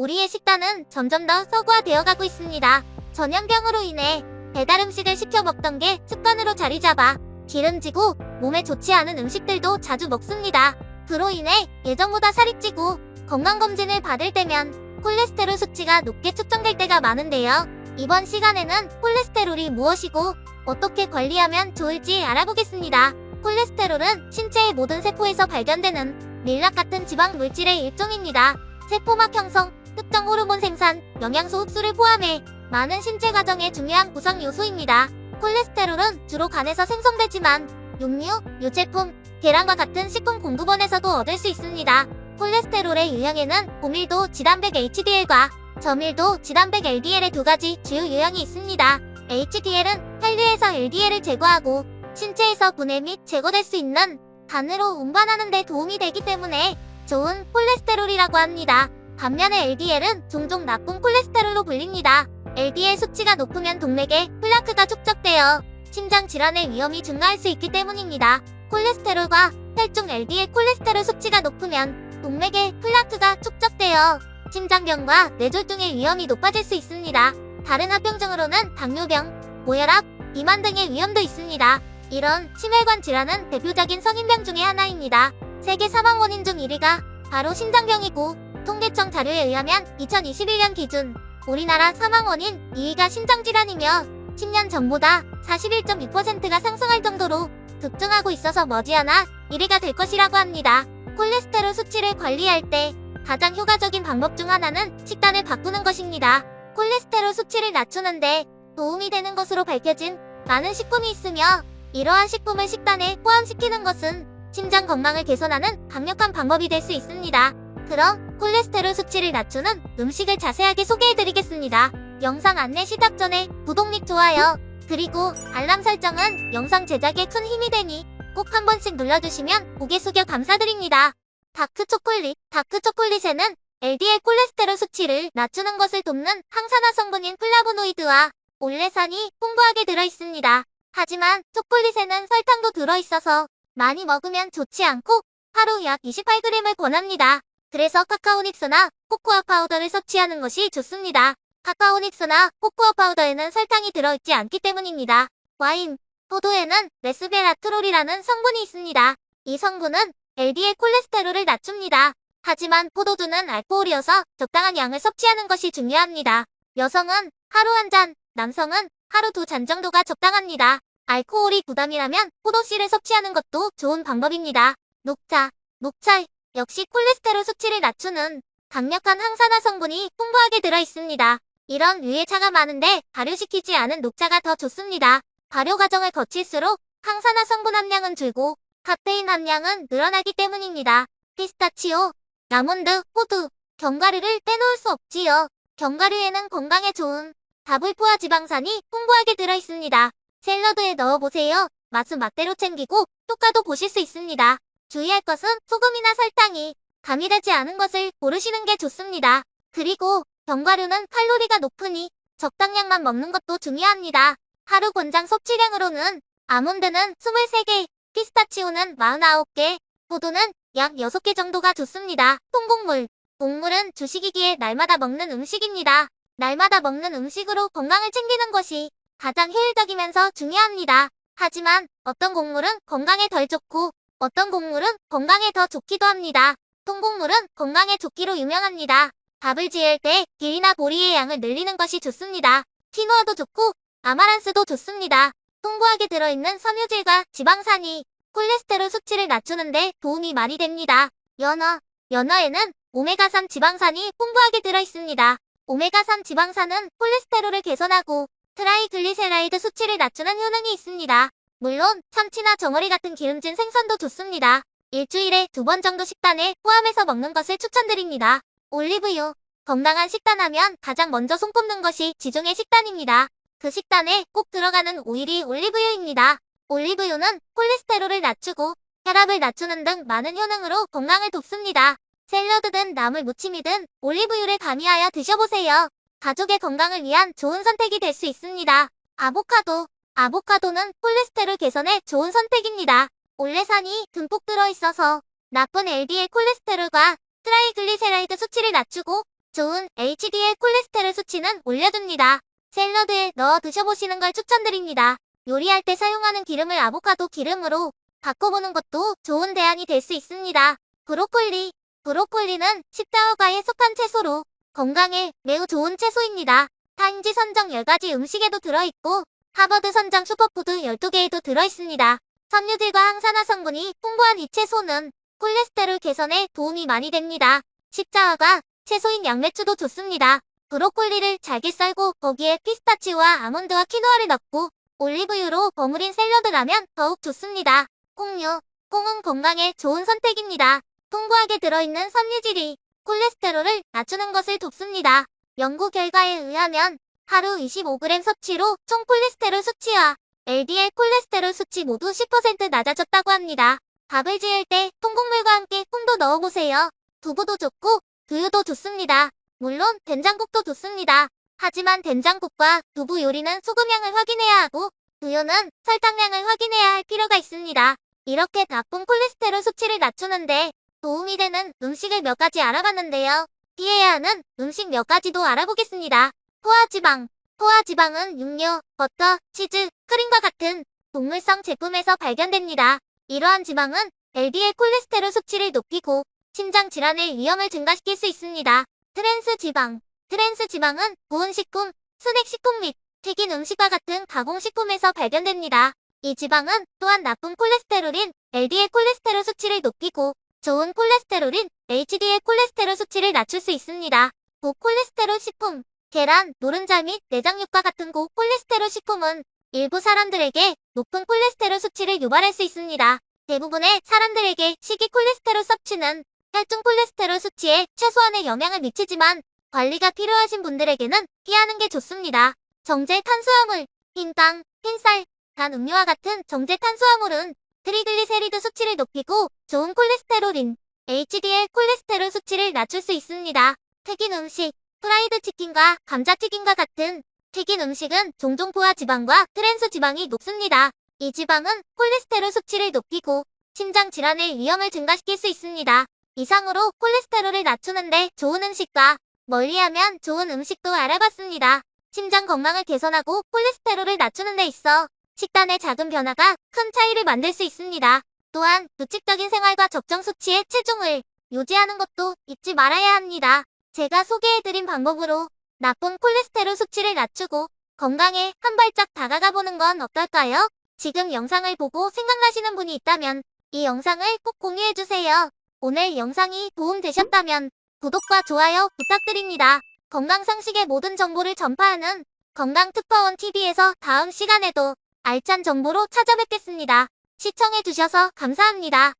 우리의 식단은 점점 더 서구화되어 가고 있습니다. 전염병으로 인해 배달 음식을 시켜 먹던 게 습관으로 자리 잡아 기름지고 몸에 좋지 않은 음식들도 자주 먹습니다. 그로 인해 예전보다 살이 찌고 건강검진을 받을 때면 콜레스테롤 수치가 높게 측정될 때가 많은데요. 이번 시간에는 콜레스테롤이 무엇이고 어떻게 관리하면 좋을지 알아보겠습니다. 콜레스테롤은 신체의 모든 세포에서 발견되는 밀랍 같은 지방 물질의 일종입니다. 세포막 형성, 특정 호르몬 생산, 영양소 흡수를 포함해 많은 신체 과정의 중요한 구성 요소입니다. 콜레스테롤은 주로 간에서 생성되지만 육류, 유제품, 계란과 같은 식품 공급원에서도 얻을 수 있습니다. 콜레스테롤의 유형에는 고밀도 지단백 HDL과 저밀도 지단백 LDL의 두 가지 주요 유형이 있습니다. HDL은 혈류에서 LDL을 제거하고 신체에서 분해 및 제거될 수 있는 간으로 운반하는 데 도움이 되기 때문에 좋은 콜레스테롤이라고 합니다. 반면에 LDL은 종종 나쁜 콜레스테롤로 불립니다. LDL 수치가 높으면 동맥에 플라크가 축적되어 심장 질환의 위험이 증가할 수 있기 때문입니다. 콜레스테롤과 혈중 LDL 콜레스테롤 수치가 높으면 동맥에 플라크가 축적되어 심장병과 뇌졸중의 위험이 높아질 수 있습니다. 다른 합병증으로는 당뇨병, 고혈압, 비만 등의 위험도 있습니다. 이런 심혈관 질환은 대표적인 성인병 중의 하나입니다. 세계 사망 원인 중 1위가 바로 심장병이고 통계청 자료에 의하면 2021년 기준 우리나라 사망 원인 2위가 심장질환이며 10년 전보다 41.6%가 상승할 정도로 급증하고 있어서 머지않아 1위가 될 것이라고 합니다. 콜레스테롤 수치를 관리할 때 가장 효과적인 방법 중 하나는 식단을 바꾸는 것입니다. 콜레스테롤 수치를 낮추는데 도움이 되는 것으로 밝혀진 많은 식품이 있으며 이러한 식품을 식단에 포함시키는 것은 심장 건강을 개선하는 강력한 방법이 될 수 있습니다. 그럼 콜레스테롤 수치를 낮추는 음식을 자세하게 소개해드리겠습니다. 영상 안내 시작 전에 구독 및 좋아요 그리고 알람 설정은 영상 제작에 큰 힘이 되니 꼭 한 번씩 눌러주시면 고개 숙여 감사드립니다. 다크 초콜릿 다크 초콜릿에는 LDL 콜레스테롤 수치를 낮추는 것을 돕는 항산화 성분인 플라보노이드와 올레산이 풍부하게 들어있습니다. 하지만 초콜릿에는 설탕도 들어있어서 많이 먹으면 좋지 않고 하루 약 28g을 권합니다. 그래서 카카오닉스나 코코아 파우더를 섭취하는 것이 좋습니다. 카카오닉스나 코코아 파우더에는 설탕이 들어있지 않기 때문입니다. 와인, 포도에는 레스베라트롤이라는 성분이 있습니다. 이 성분은 LDL 콜레스테롤을 낮춥니다. 하지만 포도주는 알코올이어서 적당한 양을 섭취하는 것이 중요합니다. 여성은 하루 한 잔, 남성은 하루 두 잔 정도가 적당합니다. 알코올이 부담이라면 포도씨를 섭취하는 것도 좋은 방법입니다. 녹차, 녹차 역시 콜레스테롤 수치를 낮추는 강력한 항산화 성분이 풍부하게 들어있습니다. 이런 위에 차가 많은데 발효시키지 않은 녹차가 더 좋습니다. 발효 과정을 거칠수록 항산화 성분 함량은 줄고 카페인 함량은 늘어나기 때문입니다. 피스타치오, 아몬드, 호두, 견과류를 빼놓을 수 없지요. 견과류에는 건강에 좋은 다불포화 지방산이 풍부하게 들어있습니다. 샐러드에 넣어보세요. 맛은 맛대로 챙기고 효과도 보실 수 있습니다. 주의할 것은 소금이나 설탕이 가미되지 않은 것을 고르시는 게 좋습니다. 그리고 견과류는 칼로리가 높으니 적당량만 먹는 것도 중요합니다. 하루 권장 섭취량으로는 아몬드는 23개, 피스타치오는 49개, 호두는 약 6개 정도가 좋습니다. 통곡물. 곡물은 주식이기에 날마다 먹는 음식입니다. 날마다 먹는 음식으로 건강을 챙기는 것이 가장 효율적이면서 중요합니다. 하지만 어떤 곡물은 건강에 덜 좋고 어떤 곡물은 건강에 더 좋기도 합니다. 통곡물은 건강에 좋기로 유명합니다. 밥을 지을 때 길이나 보리의 양을 늘리는 것이 좋습니다. 키노아도 좋고 아마란스도 좋습니다. 풍부하게 들어있는 섬유질과 지방산이 콜레스테롤 수치를 낮추는데 도움이 많이 됩니다. 연어. 연어에는 오메가3 지방산이 풍부하게 들어있습니다. 오메가3 지방산은 콜레스테롤을 개선하고 트라이글리세라이드 수치를 낮추는 효능이 있습니다. 물론 참치나 정어리 같은 기름진 생선도 좋습니다. 일주일에 두 번 정도 식단에 포함해서 먹는 것을 추천드립니다. 올리브유. 건강한 식단하면 가장 먼저 손꼽는 것이 지중해 식단입니다. 그 식단에 꼭 들어가는 오일이 올리브유입니다. 올리브유는 콜레스테롤을 낮추고 혈압을 낮추는 등 많은 효능으로 건강을 돕습니다. 샐러드든 나물 무침이든 올리브유를 가미하여 드셔보세요. 가족의 건강을 위한 좋은 선택이 될 수 있습니다. 아보카도. 아보카도는 콜레스테롤 개선에 좋은 선택입니다. 올레산이 듬뿍 들어있어서 나쁜 LDL 콜레스테롤과 트라이글리세라이드 수치를 낮추고 좋은 HDL 콜레스테롤 수치는 올려둡니다. 샐러드에 넣어 드셔보시는 걸 추천드립니다. 요리할 때 사용하는 기름을 아보카도 기름으로 바꿔보는 것도 좋은 대안이 될 수 있습니다. 브로콜리. 브로콜리는 십자어가에 속한 채소로 건강에 매우 좋은 채소입니다. 타임지 선정 10가지 음식에도 들어있고 하버드 선정 슈퍼푸드 12개에도 들어있습니다. 섬유질과 항산화 성분이 풍부한 이 채소는 콜레스테롤 개선에 도움이 많이 됩니다. 십자화가 채소인 양배추도 좋습니다. 브로콜리를 잘게 썰고 거기에 피스타치오와 아몬드와 키노아를 넣고 올리브유로 버무린 샐러드라면 더욱 좋습니다. 콩류. 콩은 건강에 좋은 선택입니다. 풍부하게 들어있는 섬유질이 콜레스테롤을 낮추는 것을 돕습니다. 연구 결과에 의하면 하루 25g 섭취로 총 콜레스테롤 수치와 LDL 콜레스테롤 수치 모두 10% 낮아졌다고 합니다. 밥을 지을 때 통곡물과 함께 콩도 넣어보세요. 두부도 좋고 두유도 좋습니다. 물론 된장국도 좋습니다. 하지만 된장국과 두부 요리는 소금량을 확인해야 하고 두유는 설탕량을 확인해야 할 필요가 있습니다. 이렇게 나쁜 콜레스테롤 수치를 낮추는데 도움이 되는 음식을 몇 가지 알아봤는데요. 피해야 하는 음식 몇 가지도 알아보겠습니다. 포화지방. 포화지방은 육류, 버터, 치즈, 크림과 같은 동물성 제품에서 발견됩니다. 이러한 지방은 LDL 콜레스테롤 수치를 높이고 심장 질환의 위험을 증가시킬 수 있습니다. 트랜스 지방. 트랜스 지방은 고운 식품, 스낵 식품 및 튀긴 음식과 같은 가공식품에서 발견됩니다. 이 지방은 또한 나쁜 콜레스테롤인 LDL 콜레스테롤 수치를 높이고 좋은 콜레스테롤인 HDL 콜레스테롤 수치를 낮출 수 있습니다. 고콜레스테롤 식품, 계란, 노른자 및 내장육과 같은 고콜레스테롤 식품은 일부 사람들에게 높은 콜레스테롤 수치를 유발할 수 있습니다. 대부분의 사람들에게 식이 콜레스테롤 섭취는 혈중 콜레스테롤 수치에 최소한의 영향을 미치지만 관리가 필요하신 분들에게는 피하는 게 좋습니다. 정제 탄수화물, 흰빵, 흰쌀, 단 음료와 같은 정제 탄수화물은 트리글리세리드 수치를 높이고 좋은 콜레스테롤인 HDL 콜레스테롤 수치를 낮출 수 있습니다. 튀긴 음식, 프라이드 치킨과 감자튀김과 같은 튀긴 음식은 종종 포화 지방과 트랜스 지방이 높습니다. 이 지방은 콜레스테롤 수치를 높이고 심장 질환의 위험을 증가시킬 수 있습니다. 이상으로 콜레스테롤을 낮추는데 좋은 음식과 멀리하면 좋은 음식도 알아봤습니다. 심장 건강을 개선하고 콜레스테롤을 낮추는 데 있어 식단의 작은 변화가 큰 차이를 만들 수 있습니다. 또한 규칙적인 생활과 적정 수치의 체중을 유지하는 것도 잊지 말아야 합니다. 제가 소개해드린 방법으로 나쁜 콜레스테롤 수치를 낮추고 건강에 한 발짝 다가가 보는 건 어떨까요? 지금 영상을 보고 생각나시는 분이 있다면 이 영상을 꼭 공유해주세요. 오늘 영상이 도움되셨다면 구독과 좋아요 부탁드립니다. 건강상식의 모든 정보를 전파하는 건강특파원 TV에서 다음 시간에도 알찬 정보로 찾아뵙겠습니다. 시청해주셔서 감사합니다.